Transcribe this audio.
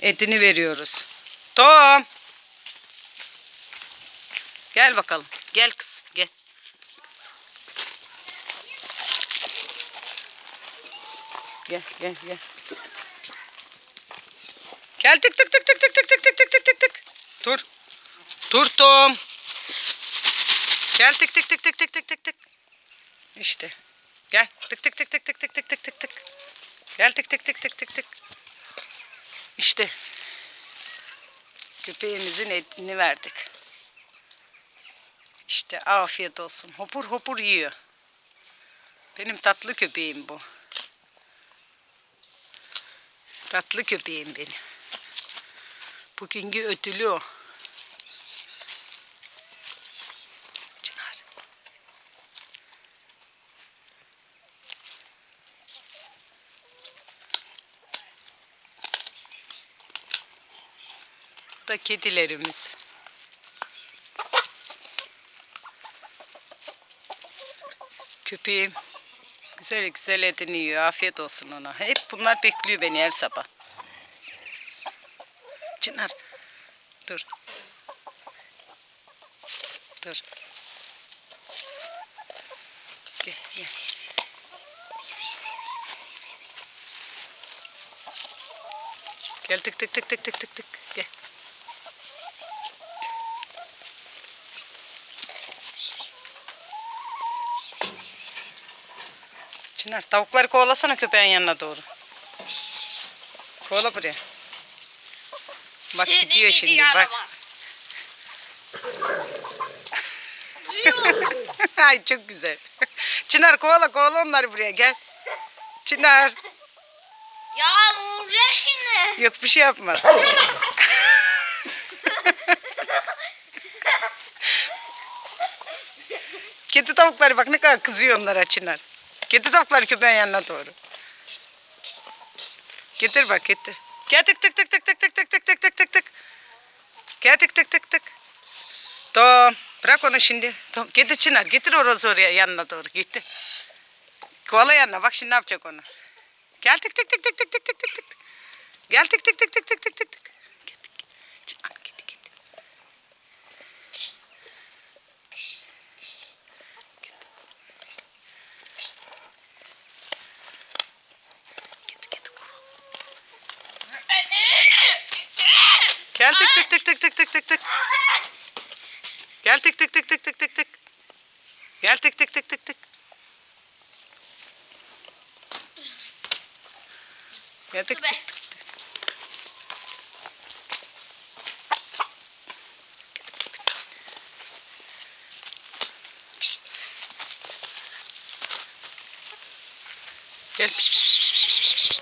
Etini veriyoruz. Tom. Gel bakalım. Gel kız. Gel. Gel gel gel. Gel tık tık tık tık tık tık tık tık tık tık tık tık. Dur. Dur Tom. Gel tık tık tık tık tık tık tık tık. İşte. Gel. Tık tık tık tık tık tık tık tık tık. Gel tık tık tık tık tık tık. İşte. Köpeğimizin etini verdik. İşte afiyet olsun. Hopur hopur yiyor. Benim tatlı köpeğim bu. Tatlı köpeğim benim. Bugünkü ödülü o. da kedilerimiz. Köpeğim güzel güzel etini yiyor. Afiyet olsun ona. Hep bunlar bekliyor beni her sabah. Çınar. Dur. Dur. Gel gel. Gel tık tık tık tık tık tık tık. Gel. Çınar tavukları kovalasana köpeğin yanına doğru. Kovala buraya. Bak Seni gidiyor gidi şimdi bak. yaramaz. Duyuyor. Ay çok güzel. Çınar kovala kovala onları buraya gel. Çınar. ya vuracak şimdi. Yok bir şey yapmaz. Kedi tavukları bak ne kadar kızıyor onlara Çınar. Kedi tavukları köpeğin yanına doğru. Getir bak getir. Gel tık tık tık tık tık tık tık tık tık tık tık tık. Gel tık tık tık tık. Tom bırak onu şimdi. Tom, getir Çınar getir orası oraya yanına doğru gitti. Kovala yanına bak şimdi ne yapacak onu. Gel tık tık tık tık tık tık tık tık. Gel tık tık tık tık tık tık tık. Çınar gitti gitti. Gitti gitti. Gel tık tık tık tık tık tık tık tık. Gel tık tık tık tık tık tık tık. Gel tık tık tık tık tık. Gel tık tık tık. Gel. Piş, piş, piş, piş, piş, piş.